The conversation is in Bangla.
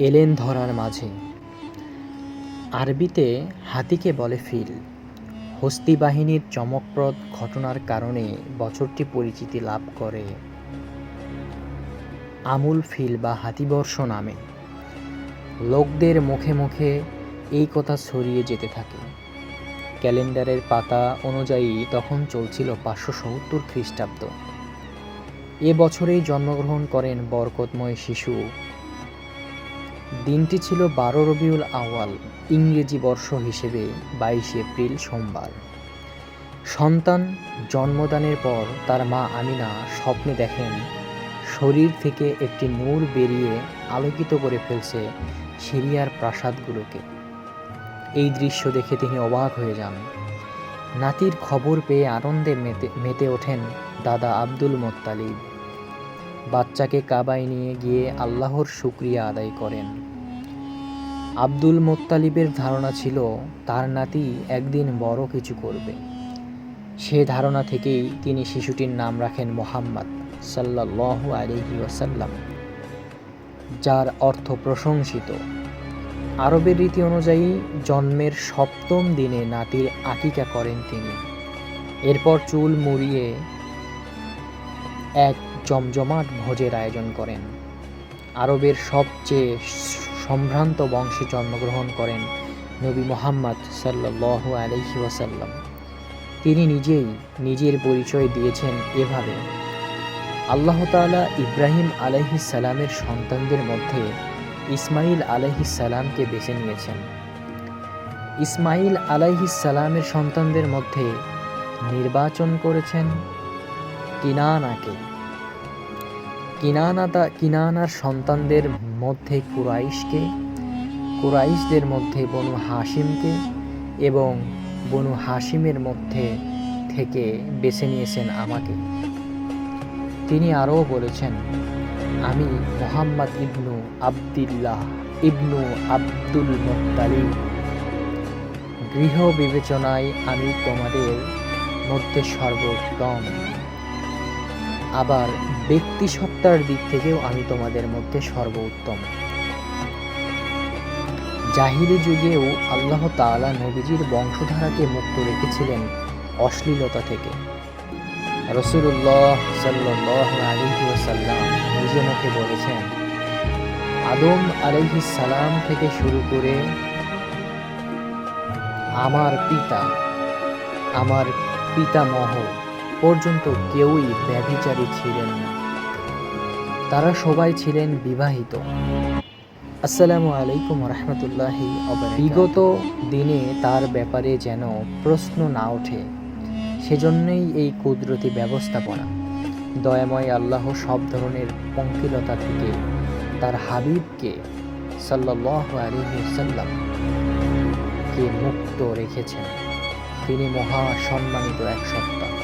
এলেন ধরার মাঝে। আরবিতে হাতিকে বলে ফিল। হস্তি বাহিনীর চমকপ্রদ ঘটনার কারণে বছরটি পরিচিতি লাভ করে। আমুল ফিল বা হাতিবর্ষ নামে। লোকদের মুখে মুখে এই কথা ছড়িয়ে যেতে থাকে। ক্যালেন্ডারের পাতা অনুযায়ী তখন চলছিল পাঁচশো সত্তর খ্রিস্টাব্দ। এ বছরেই জন্মগ্রহণ করেন বরকতময় শিশু দিনটি ছিল বারো রবিউল আওয়াল ইংরেজি বর্ষ হিসেবে বাইশে এপ্রিল সোমবার। সন্তান জন্মদানের পর তার মা আমিনা স্বপ্নে দেখেন, শরীর থেকে একটি নূর বেরিয়ে আলোকিত করে ফেলছে সিরিয়ার প্রাসাদগুলোকে। এই দৃশ্য দেখে তিনি অবাক হয়ে যান। নাতির খবর পেয়ে আনন্দে মেতে মেতে ওঠেন দাদা আব্দুল মোত্তালিব। বাচ্চাকে কাবায় নিয়ে গিয়ে আল্লাহর শুক্রিয়া আদায় করেন। আব্দুল মোত্তালিবের ধারণা ছিল, তার নাতি একদিন বড় কিছু করবে। সে ধারণা থেকেই তিনি শিশুটির নাম রাখেন মোহাম্মদ সাল্লাল্লাহু আলাইহি ওয়াসাল্লাম, যার অর্থ প্রশংসিত। আরবের রীতি অনুযায়ী জন্মের সপ্তম দিনে নাতির আকিকা করেন তিনি। এরপর চুল মুড়িয়ে এক জমজমাট ভোজের আয়োজন করেন। আরবের সবচেয়ে সম্ভ্রান্ত বংশে জন্মগ্রহণ করেন নবী মোহাম্মদ সাল্লাহ আলহি ওয়াসাল্লাম। তিনি নিজেই নিজের পরিচয় দিয়েছেন এভাবে। আল্লাহ তাআলা ইব্রাহিম আলাইহিস সালামের সন্তানদের মধ্যে ইসমাইল আলাইহিস সালামকে বেছে নিয়েছেন। ইসমাইল আলাইহিস সালামের সন্তানদের মধ্যে নির্বাচন করেছেন কিনানাকে। কিনানা তা কিনানার সন্তানদের মধ্যে কুরাইশকে, কুরাইশদের মধ্যে বনু হাসিমকে এবং বনু হাসিমের মধ্যে থেকে বেছে নিয়েছেন আমাকে। তিনি আরও বলেছেন, আমি মোহাম্মদ ইবনু আবদুল্লাহ ইবনু আব্দুল মোত্তালিব। গৃহ বিবেচনায় আমি তোমাদের মধ্যে সর্বোত্তম। আবার ব্যক্তি সত্তার দিক থেকেও আমি তোমাদের মধ্যে সর্বোত্তম। জাহিরি যুগেও আল্লাহ তাআলা নবীজির বংশধারাকে মুক্ত রেখেছিলেন অশ্লীলতা থেকে। রসুল্লাহ সাল্লাহ আলিহি ওসাল্লাম নিজে মুখে বলেছেন, আদম আলাইহিস সালাম থেকে শুরু করে আমার পিতা, আমার পিতামহ পর্যন্ত কেউই ব্যভিচারী ছিলেন না। তারা সবাই ছিলেন বিবাহিত। আসসালামু আলাইকুম রহমতুল্লাহি বিগত দিনে তার ব্যাপারে যেন প্রশ্ন না ওঠে, সেজন্যই এই কুদরতি ব্যবস্থাপনা। দয়াময় আল্লাহ সব ধরনের পঙ্কিলতা থেকে তার হাবিবকে সাল্লাহ কে মুক্ত রেখেছেন। তিনি মহা সম্মানিত এক সত্তা।